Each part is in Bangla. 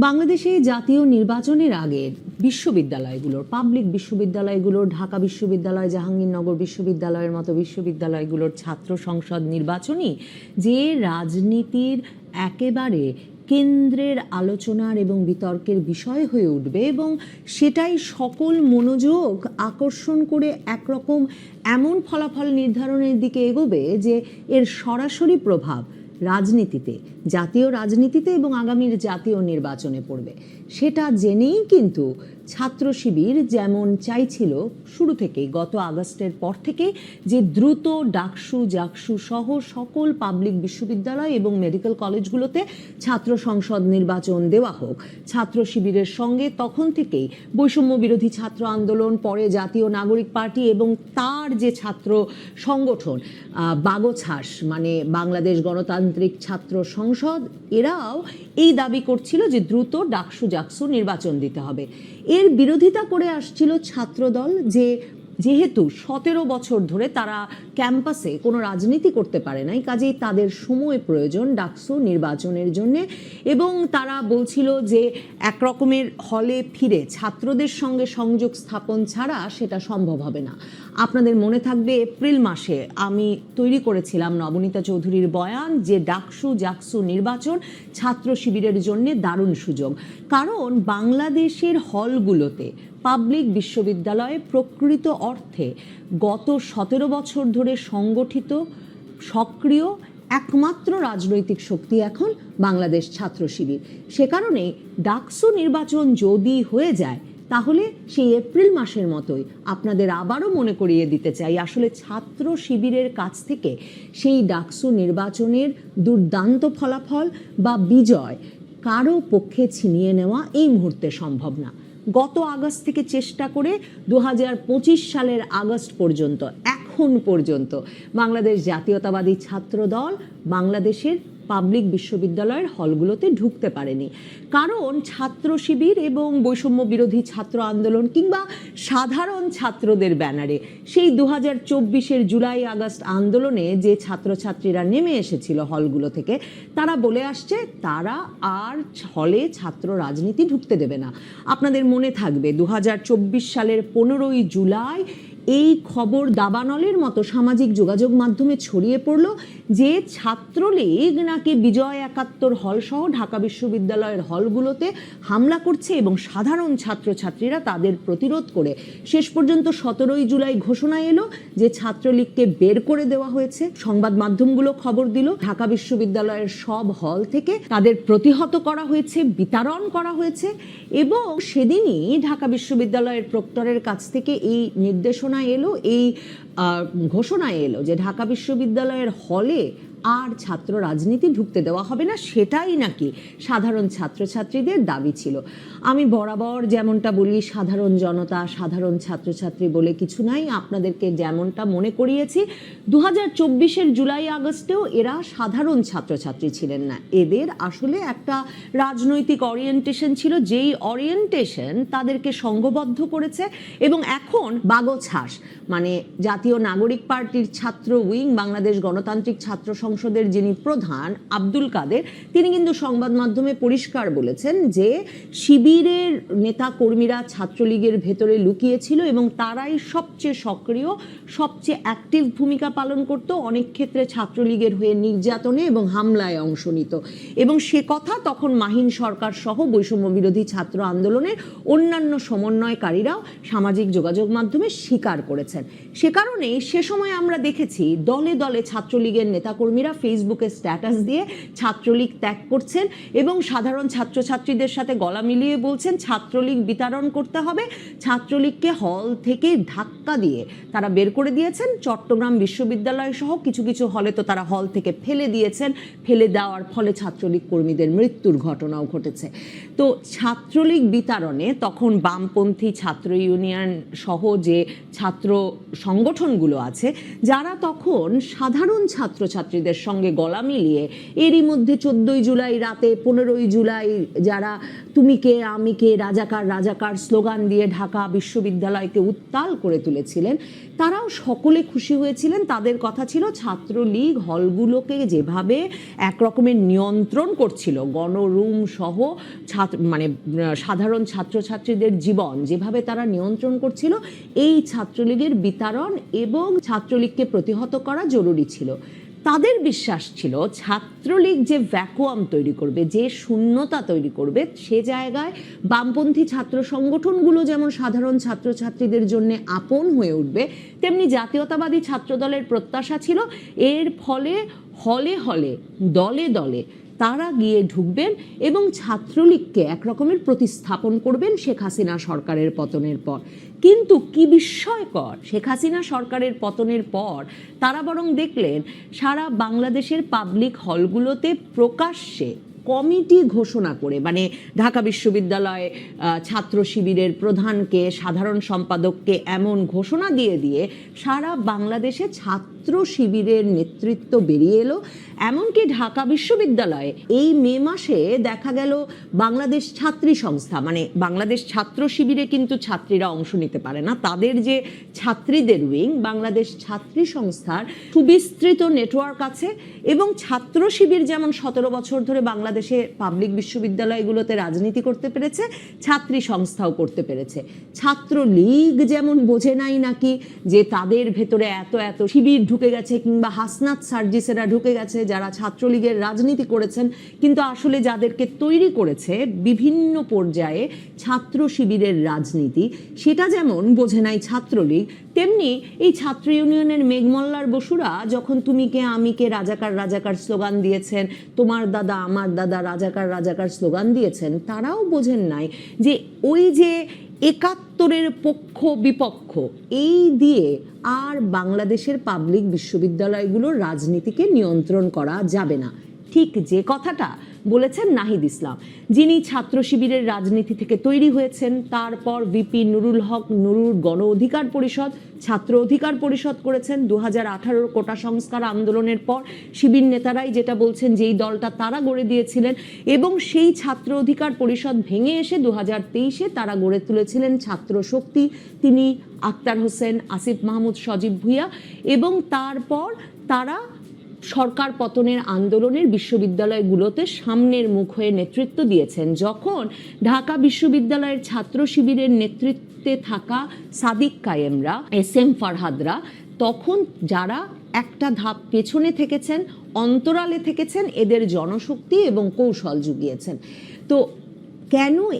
বাংলাদেশে জাতীয় নির্বাচনের আগে বিশ্ববিদ্যালয়গুলোর পাবলিক বিশ্ববিদ্যালয়গুলোর, ঢাকা বিশ্ববিদ্যালয়, জাহাঙ্গীরনগর বিশ্ববিদ্যালয়ের মতো বিশ্ববিদ্যালয়গুলোর ছাত্র সংসদ নির্বাচনই যে রাজনীতির একেবারে কেন্দ্রের আলোচনার এবং বিতর্কের বিষয় হয়ে উঠবে এবং সেটাই সকল মনোযোগ আকর্ষণ করে একরকম এমন ফলাফল নির্ধারণের দিকে এগোবে যে এর সরাসরি প্রভাব রাজনীতিতে জাতীয় রাজনীতিতে এবং আগামীর জাতীয় নির্বাচনে পড়বে। সেটা জেনেই কিন্তু ছাত্র শিবির যেমন চাইছিল শুরু থেকেই, গত আগস্টের পর থেকে যে দ্রুত ডাকসু, জাকসু সহ সকল পাবলিক বিশ্ববিদ্যালয় এবং মেডিকেল কলেজগুলোতে ছাত্র সংসদ নির্বাচন দেওয়া হোক। ছাত্র শিবিরের সঙ্গে তখন থেকেই বৈষম্য বিরোধী ছাত্র আন্দোলন, পরে জাতীয় নাগরিক পার্টি এবং তার যে ছাত্র সংগঠন বাগছাস মানে বাংলাদেশ গণতান্ত্রিক ছাত্র সংসদ, এরাও এই দাবি করছিল যে দ্রুত ডাকসু, জাকসু নির্বাচন দিতে হবে। এর বিরোধিতা করে আসছিল ছাত্রদল যে যেহেতু সতেরো বছর ধরে তারা ক্যাম্পাসে কোনো রাজনীতি করতে পারে নাই, কাজেই তাদের সময় প্রয়োজন ডাকসু নির্বাচনের জন্য এবং তারা বলছিল যে একরকমের হলে ফিরে ছাত্রদের সঙ্গে সংযোগ স্থাপন ছাড়া সেটা সম্ভব হবে না। আপনাদের মনে থাকবে এপ্রিল মাসে আমি তৈরি করেছিলাম নবনীতা চৌধুরীর বয়ান যে ডাকসু জাকসু নির্বাচন ছাত্র শিবিরের জন্য দারুণ সুযোগ। কারণ বাংলাদেশের হলগুলোতে পাবলিক বিশ্ববিদ্যালয়ে প্রকৃত অর্থে গত সতেরো বছর ধরে সংগঠিত, সক্রিয়, একমাত্র রাজনৈতিক শক্তি এখন বাংলাদেশ ছাত্র শিবির। সে কারণে ডাকসু নির্বাচন যদি হয়ে যায়, তাহলে সেই এপ্রিল মাসের মতোই আপনাদের আবারও মনে করিয়ে দিতে চাই। আসলে ছাত্র শিবিরের কাছ থেকে সেই ডাকসু নির্বাচনের দুর্দান্ত ফলাফল বা বিজয় কারও পক্ষে ছিনিয়ে নেওয়া এই মুহূর্তে সম্ভব না। গত আগস্ট থেকে চেষ্টা করে দু হাজার পঁচিশ সালের আগস্ট পর্যন্ত, এখন পর্যন্ত। বাংলাদেশ জাতীয়তাবাদী ছাত্রদল বাংলাদেশের পাবলিক বিশ্ববিদ্যালয়ের হলগুলোতে ঢুকতে পারেনি। কারণ ছাত্র শিবির এবং বৈষম্য বিরোধী ছাত্র আন্দোলন কিংবা সাধারণ ছাত্রদের ব্যানারে সেই দু হাজার চব্বিশের জুলাই আগস্ট আন্দোলনে যে ছাত্রছাত্রীরা নেমে এসেছিল হলগুলো থেকে, তারা বলে আসছে, তারা আর হলে ছাত্র রাজনীতি ঢুকতে দেবে না। আপনাদের মনে থাকবে দু হাজার চব্বিশ সালের পনেরোই জুলাই এই খবর দাবানলের মতো সামাজিক যোগাযোগ মাধ্যমে ছড়িয়ে পড়ল যে ছাত্রলীগ নাকি বিজয় একাত্তর হল সহ ঢাকা বিশ্ববিদ্যালয়ের হলগুলোতে হামলা করছে এবং সাধারণ ছাত্রছাত্রীরা তাদের প্রতিরোধ করে। শেষ পর্যন্ত সতেরোই জুলাই ঘোষণা এলো যে ছাত্রলীগকে বের করে দেওয়া হয়েছে। সংবাদ মাধ্যমগুলো খবর দিল, ঢাকা বিশ্ববিদ্যালয়ের সব হল থেকে তাদের প্রতিহত করা হয়েছে, বিতরণ করা হয়েছে এবং সেদিনই ঢাকা বিশ্ববিদ্যালয়ের প্রক্টরের কাছ থেকে এই নির্দেশনা এলো এই ঘোষণা এলো যে ঢাকা বিশ্ববিদ্যালয়ের হলে আর ছাত্র রাজনীতি ঢুকতে দেওয়া হবে না, সেটাই নাকি সাধারণ ছাত্রছাত্রীদের দাবি ছিল। আমি বরাবর যেমনটা বলি, সাধারণ জনতা, সাধারণ ছাত্রছাত্রী বলে কিছু নাই। আপনাদেরকে যেমনটা মনে করিয়েছি দু হাজার চব্বিশের জুলাই আগস্টেও এরা সাধারণ ছাত্রছাত্রী ছিলেন না। এদের আসলে একটা রাজনৈতিক অরিয়েন্টেশন ছিল, যেই অরিয়েন্টেশন তাদেরকে সংঘবদ্ধ করেছে এবং এখন বাগছাস মানে জাতীয় নাগরিক পার্টির ছাত্র উইং, বাংলাদেশ গণতান্ত্রিক ছাত্র সংসদের যিনি প্রধান, আব্দুল কাদের, তিনি কিন্তু সংবাদ মাধ্যমে পরিষ্কার বলেছেন যে শিবিরের নেতা কর্মীরা ছাত্রলীগের ভেতরে লুকিয়েছিল এবং তারাই সবচেয়ে সক্রিয়, সবচেয়ে অ্যাক্টিভ ভূমিকা পালন করত, অনেক ক্ষেত্রে ছাত্রলীগের হয়ে নির্যাতনে এবং হামলায় অংশ নিত। এবং সে কথা তখন মাহিন সরকার সহ বৈষম্য বিরোধী ছাত্র আন্দোলনের অন্যান্য সমন্বয়কারীরাও সামাজিক যোগাযোগ মাধ্যমে স্বীকার করেছেন। সে কারণেই সে সময় আমরা দেখেছি দলে দলে ছাত্রলীগের নেতাকর্মীরা ফেসবুকে স্ট্যাটাস দিয়ে ছাত্রলীগ ত্যাগ করছেন এবং সাধারণ ছাত্রছাত্রীদের সাথে গলা মিলিয়ে বলছেন, ছাত্রলীগ বিতরণ করতে হবে। ছাত্রলীগকে হল থেকে ধাক্কা দিয়ে তারা বের করে দিয়েছেন। চট্টগ্রাম বিশ্ববিদ্যালয় সহ কিছু কিছু হলে তো তারা হল থেকে ফেলে দিয়েছেন। ফেলে দেওয়ার ফলে ছাত্রলীগ কর্মীদের মৃত্যুর ঘটনাও ঘটেছে। তো ছাত্রলীগ বিতরণে তখন বামপন্থী ছাত্র ইউনিয়ন সহ যে ছাত্র সংগঠনগুলো আছে, যারা তখন সাধারণ ছাত্রছাত্রীদের ছাত্রছাত্রীদের সঙ্গে গলা মিলিয়ে এরই মধ্যে চোদ্দই জুলাই রাতে পনেরোই জুলাই যারা তুমি কে, আমি কে, রাজাকার রাজাকার স্লোগান দিয়ে ঢাকা বিশ্ববিদ্যালয়কে উত্তাল করে তুলেছিলেন, তারাও সকলে খুশি হয়েছিলেন। তাদের কথা ছিল, ছাত্রলীগ হলগুলোকে যেভাবে এক রকমের নিয়ন্ত্রণ করছিল, গণরুম সহ ছাত্র মানে সাধারণ ছাত্রছাত্রীদের জীবন যেভাবে তারা নিয়ন্ত্রণ করছিল, এই ছাত্রলীগের বিতরণ এবং ছাত্রলীগকে প্রতিহত করা জরুরি ছিল। তাদের বিশ্বাস ছিল ছাত্রলীগ যে ভ্যাকুয়াম তৈরি করবে, যে শূন্যতা তৈরি করবে, সে জায়গায় বামপন্থী ছাত্র সংগঠনগুলো যেমন সাধারণ ছাত্রছাত্রীদের জন্য আপন হয়ে উঠবে, তেমনি জাতীয়তাবাদী ছাত্রদলের প্রত্যাশা ছিল, এর ফলে হলে হলে, দলে দলে তারা গিয়ে ঢুকবেন এবং ছাত্রলীগকে একরকমের প্রতিস্থাপন করবেন শেখ হাসিনা সরকারের পতনের পর। কিন্তু কি বিস্ময়কর, শেখ হাসিনা সরকারের পতনের পর তারা বরং দেখলেন, সারা বাংলাদেশের পাবলিক হলগুলোতে প্রকাশ্যে কমিটি ঘোষণা করে মানে ঢাকা বিশ্ববিদ্যালয়ে ছাত্র শিবিরের প্রধানকে, সাধারণ সম্পাদককে এমন ঘোষণা দিয়ে দিয়ে সারা বাংলাদেশে ছাত্র শিবিরের নেতৃত্ব বেরিয়ে এলো। এমনকি ঢাকা বিশ্ববিদ্যালয়ে এই মে মাসে দেখা গেল বাংলাদেশ ছাত্রী সংস্থা মানে বাংলাদেশ ছাত্র শিবিরে কিন্তু ছাত্রীরা অংশ নিতে পারে না। তাদের যে ছাত্রীদের উইং, বাংলাদেশ ছাত্রী সংস্থার সুবিস্তৃত নেটওয়ার্ক আছে এবং ছাত্র শিবির যেমন সতেরো বছর ধরে বাংলাদেশে পাবলিক বিশ্ববিদ্যালয়গুলোতে রাজনীতি করতে পেরেছে, ছাত্রী সংস্থাও করতে পেরেছে। ছাত্র লীগ যেমন বোঝে নাই নাকি যে তাদের ভেতরে এত এত শিবির ঢুকে গেছে কিংবা হাসনাত সার্জিসেরা ঢুকে গেছে যারা ছাত্রলীগের রাজনীতি করেছেন, কিন্তু আসলে যাদেরকে তৈরি করেছে বিভিন্ন পর্যায়ে ছাত্র শিবিরের রাজনীতি, সেটা যেমন বোঝে নাই ছাত্রলীগ, তেমনি এই ছাত্র ইউনিয়নের মেঘমল্লার বসুরা যখন তুমি কে, আমি কে, রাজাকার রাজাকার স্লোগান দিয়েছেন, তোমার দাদা, আমার দাদা রাজাকার রাজাকার স্লোগান দিয়েছেন, তারাও বোঝেন নাই যে ওই যে একাত্তরের পক্ষ বিপক্ষ, এই দিয়ে আর বাংলাদেশের পাবলিক বিশ্ববিদ্যালয়গুলোর রাজনীতিকে নিয়ন্ত্রণ করা যাবে না। ঠিক যে কথাটা বলেছেন নাহিদ ইসলাম। যিনি ছাত্র শিবিরের রাজনীতি থেকে তৈরি হয়েছেন, তারপর ভিপি নুরুল হক নুরুর গণ অধিকার পরিষদ, ছাত্র অধিকার পরিষদ করেছেন। দু হাজার কোটা সংস্কার আন্দোলনের পর শিবির নেতারাই যেটা বলছেন যেই দলটা তারা গড়ে দিয়েছিলেন এবং সেই ছাত্র অধিকার পরিষদ ভেঙে এসে দু হাজার তেইশে তারা গড়ে তুলেছিলেন ছাত্র শক্তি। তিনি আক্তার হোসেন, আসিফ মাহমুদ, সজীব ভুইয়া এবং তারপর তারা সরকার পতনের আন্দোলনের বিশ্ববিদ্যালয়গুলোতে সামনের মুখ হয়ে নেতৃত্ব দিয়েছেন। যখন ঢাকা বিশ্ববিদ্যালয়ের ছাত্র শিবিরের নেতৃত্বে থাকা সাদিক কায়েমরা, এস এম ফারহাদরা, তখন যারা একটা ধাপ পেছনে থেকেছেন, অন্তরালে থেকেছেন, এদের জনশক্তি এবং কৌশল জুগিয়েছেন। তো কেন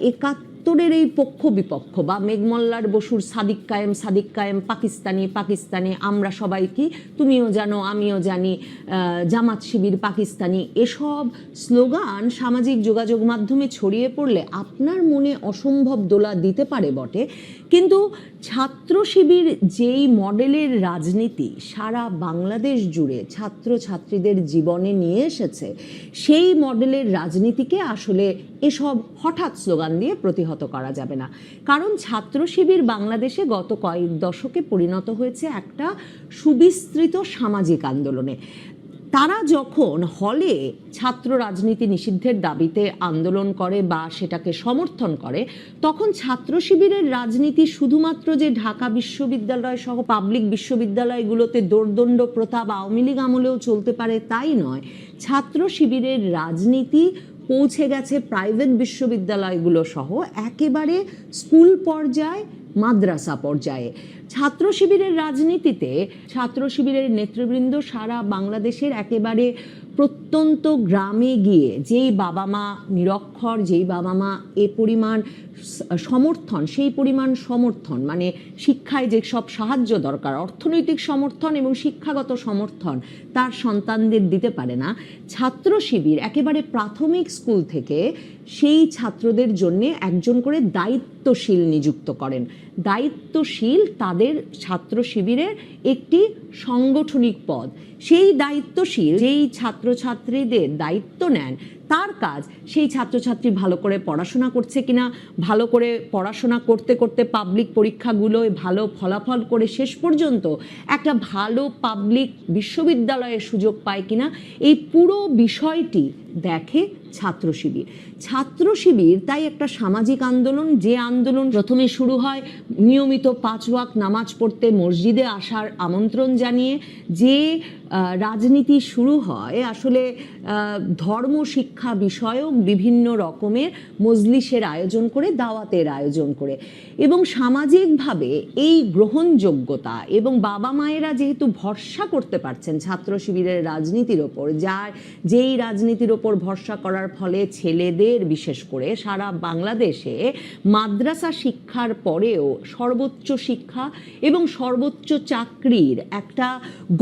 একাত্তরের এই পক্ষ বিপক্ষ বা মেঘমল্লার বসুর সাদিক কায়েম সাদিক কায়েম, পাকিস্তানি পাকিস্তানি, আমরা সবাই কি? তুমিও জানো, আমিও জানি জামাত শিবির, পাকিস্তানি, এসব স্লোগান সামাজিক যোগাযোগ মাধ্যমে ছড়িয়ে পড়লে আপনার মনে অসম্ভব দোলা দিতে পারে বটে। কিন্তু ছাত্র শিবির যেই মডেলের রাজনীতি সারা বাংলাদেশ জুড়ে ছাত্র ছাত্রীদের জীবনে নিয়ে এসেছে, সেই মডেলের রাজনীতিকে আসলে এসব হঠাৎ স্লোগান দিয়ে প্রতিহত করা যাবে না। কারণ ছাত্র শিবির বাংলাদেশে গত কয়েক দশকে পরিণত হয়েছে একটা সুবিস্তৃত সামাজিক আন্দোলনে। তারা যখন হলে ছাত্র রাজনীতি নিষিদ্ধের দাবিতে আন্দোলন করে বা সেটাকে সমর্থন করে, তখন ছাত্র শিবিরের রাজনীতি শুধুমাত্র যে ঢাকা বিশ্ববিদ্যালয় সহ পাবলিক বিশ্ববিদ্যালয়গুলোতে দোর্দণ্ড প্রতাপ আওয়ামী লীগ আমলেও চলতে পারে তাই নয়। ছাত্র শিবিরের রাজনীতি পৌঁছে গেছে প্রাইভেট বিশ্ববিদ্যালয়গুলো সহ। একেবারে স্কুল পর্যায়ে মাদ্রাসা পর্যায়ে। ছাত্র শিবিরের রাজনীতিতে ছাত্র শিবিরের নেতৃবৃন্দ সারা বাংলাদেশের একেবারে প্রত্যন্ত গ্রামে গিয়ে যেই বাবা মা নিরক্ষর, যেই বাবা মা এ পরিমাণ সমর্থন, সেই পরিমাণ সমর্থন মানে শিক্ষায় যে সব সাহায্য দরকার, অর্থনৈতিক সমর্থন এবং শিক্ষাগত সমর্থন তার সন্তানদের দিতে পারে না। ছাত্র শিবির একেবারে প্রাথমিক স্কুল থেকে সেই ছাত্রদের জন্য একজন করে দায়িত্বশীল নিযুক্ত করেন। দায়িত্বশীল তাদের ছাত্র শিবিরের একটি সাংগঠনিক পদ। সেই দায়িত্বশীল যেই ছাত্রছাত্রীদের দায়িত্ব নেন। তার কাজ সেই ছাত্রছাত্রী ভালো করে পড়াশোনা করছে কিনা, ভালো করে পড়াশোনা করতে করতে পাবলিক পরীক্ষাগুলোয় ভালো ফলাফল করে শেষ পর্যন্ত একটা ভালো পাবলিক বিশ্ববিদ্যালয়ের সুযোগ পায় কিনা, এই পুরো বিষয়টি দেখে ছাত্র শিবির ছাত্র শিবির তাই একটা সামাজিক আন্দোলন, যে আন্দোলন প্রথমে শুরু হয় নিয়মিত পাঁচ ওয়াক নামাজ পড়তে মসজিদে আসার আমন্ত্রণ জানিয়ে, যে রাজনীতি শুরু হয়, আসলে ধর্ম শিক্ষা বিষয়ক বিভিন্ন রকমের মজলিসের আয়োজন করে, দাওয়াতের আয়োজন করে। এবং সামাজিকভাবে এই গ্রহণযোগ্যতা এবং বাবা মায়েরা যেহেতু ভরসা করতে পারছেন ছাত্র শিবিরের রাজনীতির ওপর, যার যেই রাজনীতির ওপর ভরসা করার ফলে ছেলেদের, বিশেষ করে সারা বাংলাদেশে মাদ্রাসা শিক্ষার পরেও সর্বোচ্চ শিক্ষা এবং সর্বোচ্চ চাকরির একটা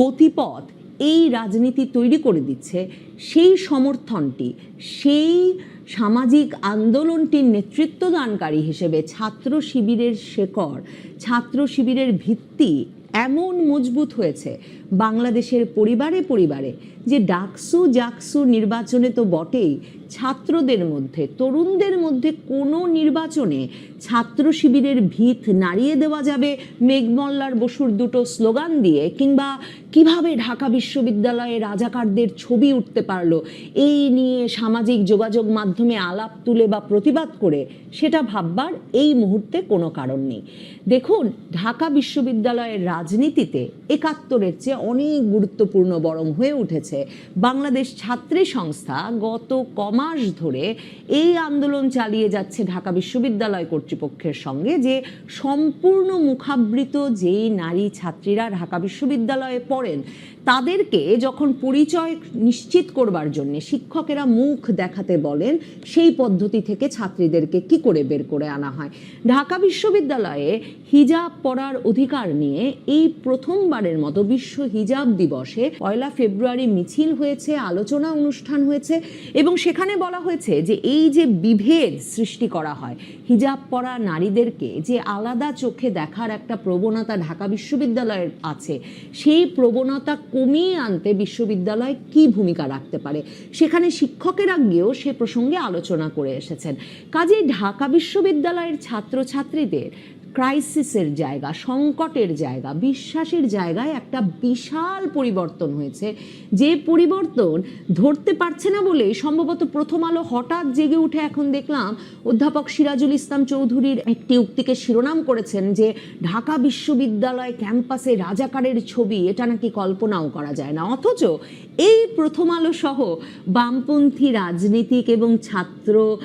গতিপথ এই রাজনীতি তৈরি করে দিচ্ছে, সেই সমর্থনটি, সেই সামাজিক আন্দোলনটির নেতৃত্বদানকারী হিসেবে ছাত্র শিবিরের শেকড়, ছাত্র শিবিরের ভিত্তি এমন মজবুত হয়েছে বাংলাদেশের পরিবারে পরিবারে যে ডাকসু জাকসু নির্বাচনে তো বটেই। ছাত্রদের মধ্যে, তরুণদের মধ্যে কোনো নির্বাচনে ছাত্র শিবিরের ভিত নাড়িয়ে দেওয়া যাবে মেঘমল্লার বসুর দুটো স্লোগান দিয়ে কিংবা কীভাবে ঢাকা বিশ্ববিদ্যালয়ে রাজাকারদের ছবি উঠতে পারল, এই নিয়ে সামাজিক যোগাযোগ মাধ্যমে আলাপ তুলে বা প্রতিবাদ করে, সেটা ভাববার এই মুহূর্তে কোনো কারণ নেই। দেখুন, ঢাকা বিশ্ববিদ্যালয়ের রাজনীতিতে একাত্তরের চেয়ে অনেক গুরুত্বপূর্ণ বরং হয়ে উঠেছে। বাংলাদেশ ছাত্রী সংস্থা গত কমাস ধরে এই আন্দোলন চালিয়ে যাচ্ছে ঢাকা বিশ্ববিদ্যালয় কর্তৃপক্ষের সঙ্গে যে সম্পূর্ণ মুখাবৃত যেই নারী ছাত্রীরা ঢাকা বিশ্ববিদ্যালয়ে পড়েন, তাদেরকে যখন পরিচয় নিশ্চিত করবার জন্য শিক্ষকেরা মুখ দেখাতে বলেন, সেই পদ্ধতি থেকে ছাত্রীদেরকে কি করে বের করে আনা হয়? ঢাকা বিশ্ববিদ্যালয়ে হিজাব পড়ার অধিকার নিয়ে এই প্রথমবারের মতো বিশ্ব হিজাব দিবসে পয়লা ফেব্রুয়ারি মিছিল হয়েছে, আলোচনা অনুষ্ঠান হয়েছে এবং সেখানে বলা হয়েছে যে এই যে বিভেদ সৃষ্টি করা হয়, হিজাব পরা নারীদেরকে যে আলাদা চোখে দেখার একটা প্রবণতা ঢাকা বিশ্ববিদ্যালয়ের আছে, সেই প্রবণতা কমিয়ে আনতে বিশ্ববিদ্যালয় কি ভূমিকা রাখতে পারে? সেখানে শিক্ষকেরা গিয়েও সে প্রসঙ্গে আলোচনা করে এসেছেন। কাজেই ঢাকা বিশ্ববিদ্যালয়ের ছাত্রছাত্রীদের ক্রাইসিসের জায়গা, সংকটের জায়গা, বিশ্বাসের জায়গায় একটা বিশাল পরিবর্তন হয়েছে। যে পরিবর্তন ধরতে পারছে না বলে সম্ভবত প্রথম আলো হঠাৎ জেগে উঠে এখন দেখলাম অধ্যাপক সিরাজুল ইসলাম চৌধুরীর একটি উক্তিকে শিরোনাম করেছেন যে, ঢাকা বিশ্ববিদ্যালয় ক্যাম্পাসে রাজাকারের ছবি, এটা নাকি কল্পনাও করা যায় না। অথচ এই প্রথম আলো সহ বামপন্থী রাজনীতিক এবং ছাত্র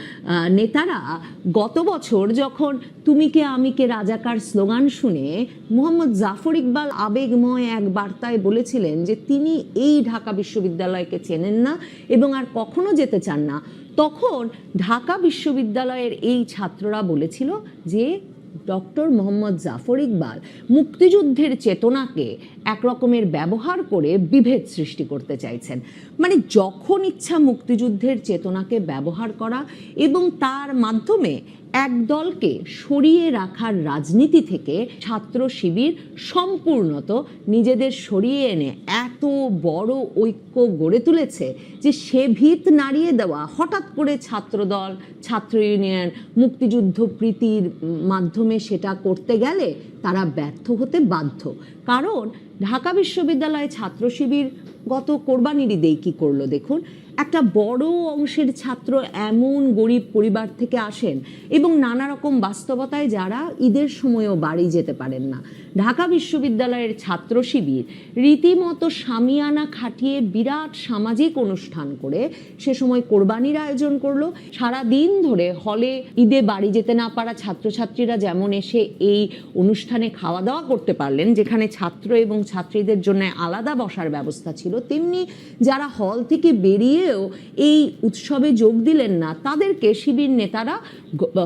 নেতারা গত বছর যখন তুমি কে আমি কে রাজাকার স্লোগান শুনে মোহাম্মদ জাফর ইকবাল আবেগময় এক বার্তায় বলেছিলেন যে তিনি এই ঢাকা বিশ্ববিদ্যালয়কে চেনেন না এবং আর কখনো যেতে চান না। তখন ঢাকা বিশ্ববিদ্যালয়ের এই ছাত্ররা বলেছিল যে ডক্টর মোহাম্মদ জাফর ইকবাল মুক্তিযুদ্ধের চেতনাকে একরকমের ব্যবহার করে বিভেদ সৃষ্টি করতে চাইছেন। মানে যখন ইচ্ছা মুক্তিযুদ্ধের চেতনাকে ব্যবহার করা এবং তার মাধ্যমে এক দলকে সরিয়ে রাখার রাজনীতি থেকে ছাত্র শিবির সম্পূর্ণত নিজেদের সরিয়ে এনে এত বড় ঐক্য গড়ে তুলেছে যে সে ভিত নাড়িয়ে দেওয়া হঠাৎ করে ছাত্রদল, ছাত্র ইউনিয়ন, মুক্তিযুদ্ধ প্রীতির মাধ্যমে সেটা করতে গেলে তারা ব্যর্থ হতে বাধ্য। কারণ ঢাকা বিশ্ববিদ্যালয়ে ছাত্র শিবির গত কোরবানির ঈদেই কী করল দেখুন? একটা বড় অংশের ছাত্র এমন গরিব পরিবার থেকে আসেন এবং নানা রকম বাস্তবতায় যারা ঈদের সময়ও বাড়ি যেতে পারেন না। ঢাকা বিশ্ববিদ্যালয়ের ছাত্র শিবির রীতিমতো সামিয়ানা খাটিয়ে বিরাট সামাজিক অনুষ্ঠান করে সে সময় কোরবানির আয়োজন করল। সারা দিন ধরে হলে ঈদে বাড়ি যেতে না পারা ছাত্রছাত্রীরা যেমন এসে এই অনুষ্ঠানে খাওয়া দাওয়া করতে পারলেন, যেখানে ছাত্র এবং ছাত্রীদের জন্য আলাদা বসার ব্যবস্থা ছিল, তেমনি যারা হল থেকে বেরিয়েও এই উৎসবে যোগ দিলেন না, তাদেরকে শিবির নেতারা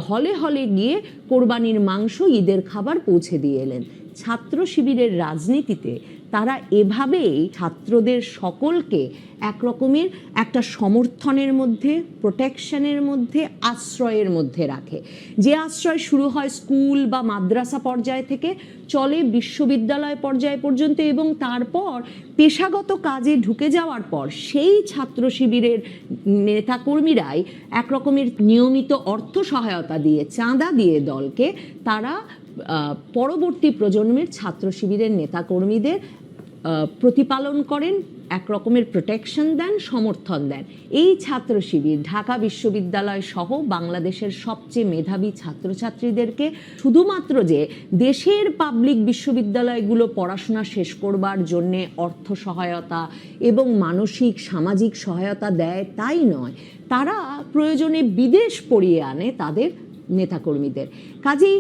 হলে হলে গিয়ে কোরবানির মাংস, ঈদের খাবার পৌঁছে দিয়ে এলেন। ছাত্র শিবিরের রাজনীতিতে তারা এভাবেই ছাত্রদের সকলকে একরকমের একটা সমর্থনের মধ্যে প্রোটেকশনের মধ্যে, আশ্রয়ের মধ্যে রাখে। যে আশ্রয় শুরু হয় স্কুল বা মাদ্রাসা পর্যায় থেকে, চলে বিশ্ববিদ্যালয় পর্যায় পর্যন্ত এবং তারপর পেশাগত কাজে ঢুকে যাওয়ার পর সেই ছাত্র শিবিরের নেতাকর্মীরাই একরকমের নিয়মিত অর্থ সহায়তা দিয়ে, চাঁদা দিয়ে দলকে তারা পরবর্তী প্রজন্মের ছাত্র শিবিরের নেতাকর্মীদের প্রতিপালন করেন এক রকমের প্রোটেকশন দেন, সমর্থন দেন। এই ছাত্র শিবির ঢাকা বিশ্ববিদ্যালয় সহ বাংলাদেশের সবচেয়ে মেধাবী ছাত্রছাত্রীদেরকে শুধুমাত্র যে দেশের পাবলিক বিশ্ববিদ্যালয়গুলো পড়াশোনা শেষ করবার জন্যে অর্থ সহায়তা এবং মানসিক, সামাজিক সহায়তা দেয় তাই নয়, তারা প্রয়োজনে বিদেশ পড়িয়ে আনে তাদের নেতাকর্মীদের। কাজেই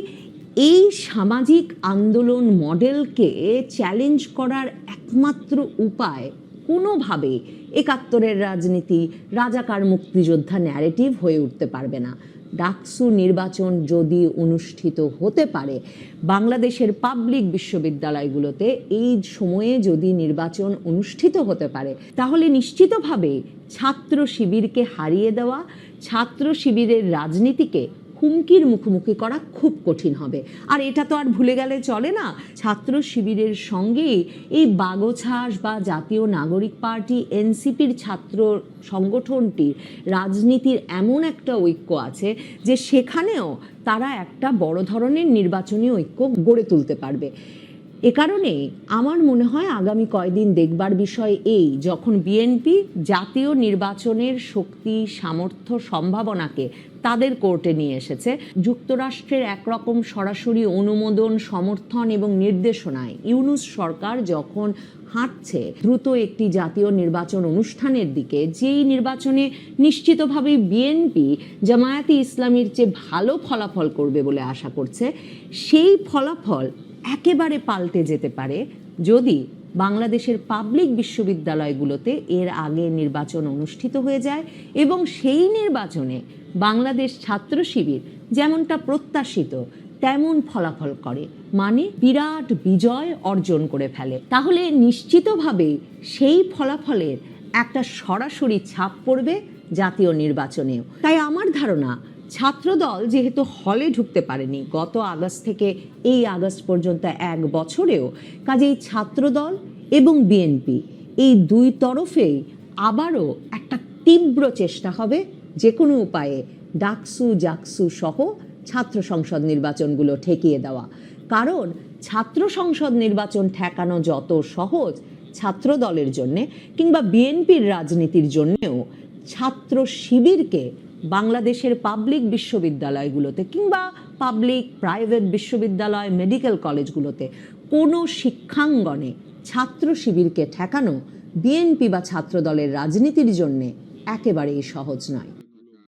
এই সামাজিক আন্দোলন মডেলকে চ্যালেঞ্জ করার একমাত্র উপায় কোনোভাবে একাত্তরের রাজনীতি, রাজাকার মুক্তিযোদ্ধা ন্যারেটিভ হয়ে উঠতে পারবে না। ডাকসু নির্বাচন যদি অনুষ্ঠিত হতে পারে, বাংলাদেশের পাবলিক বিশ্ববিদ্যালয়গুলোতে এই সময়ে যদি নির্বাচন অনুষ্ঠিত হতে পারে, তাহলে নিশ্চিতভাবে ছাত্র শিবিরকে হারিয়ে দেওয়া, ছাত্র শিবিরের রাজনীতিকে হুমকির মুখোমুখি করা খুব কঠিন হবে। আর এটা তো আর ভুলে গেলে চলে না। ছাত্র শিবিরের সঙ্গে এই বাগোছাস বা জাতীয় নাগরিক পার্টি, এনসিপির ছাত্র সংগঠনটির রাজনীতির এমন একটা ঐক্য আছে যে সেখানেও তারা একটা বড় ধরনের নির্বাচনী ঐক্য গড়ে তুলতে পারবে। এ কারণে আমার মনে হয় আগামী কয়দিন দেখবার বিষয় এই, যখন বিএনপি জাতীয় নির্বাচনের শক্তি, সামর্থ্য, সম্ভাবনাকে তাদের কোর্টে নিয়ে এসেছে। যুক্তরাষ্ট্রের একরকম সরাসরি অনুমোদন, সমর্থন এবং নির্দেশনায় ইউনুস সরকার যখন হাঁটছে দ্রুত একটি জাতীয় নির্বাচন অনুষ্ঠানের দিকে, যেই নির্বাচনে নিশ্চিতভাবে বিএনপি জামায়াতি ইসলামীর চেয়ে ভালো ফলাফল করবে বলে আশা করছে, সেই ফলাফল একেবারে পাল্টে যেতে পারে যদি বাংলাদেশের পাবলিক বিশ্ববিদ্যালয়গুলোতে এর আগে নির্বাচন অনুষ্ঠিত হয়ে যায় এবং সেই নির্বাচনে বাংলাদেশ ছাত্র শিবির যেমনটা প্রত্যাশিত তেমন ফলাফল করে মানে বিরাট বিজয় অর্জন করে ফেলে। তাহলে নিশ্চিতভাবেই সেই ফলাফলের একটা সরাসরি ছাপ পড়বে জাতীয় নির্বাচনেও। তাই আমার ধারণা ছাত্রদল যেহেতু হলে ঢুকতে পারেনি, গত আগস্ট থেকে এই আগস্ট পর্যন্ত এক বছরেও, কাজেই ছাত্রদল এবং বিএনপি এই দুই তরফেই আবারও একটা তীব্র চেষ্টা হবে যে কোনো উপায়ে ডাকসু, জাকসু সহ ছাত্র সংসদ নির্বাচনগুলো ঠেকিয়ে দেওয়া। কারণ ছাত্র সংসদ নির্বাচন ঠেকানো যত সহজ ছাত্র দলের জন্যে কিংবা বিএনপির রাজনীতির জন্যেও ছাত্র শিবিরকে বাংলাদেশের পাবলিক বিশ্ববিদ্যালয়গুলোতে কিংবা পাবলিক প্রাইভেট বিশ্ববিদ্যালয় মেডিকেল কলেজগুলোতে কোনো শিক্ষাঙ্গনে ছাত্র শিবিরকে ঠেকানো বিএনপি বা ছাত্রদলের রাজনীতির জন্যে একেবারেই সহজ নয়।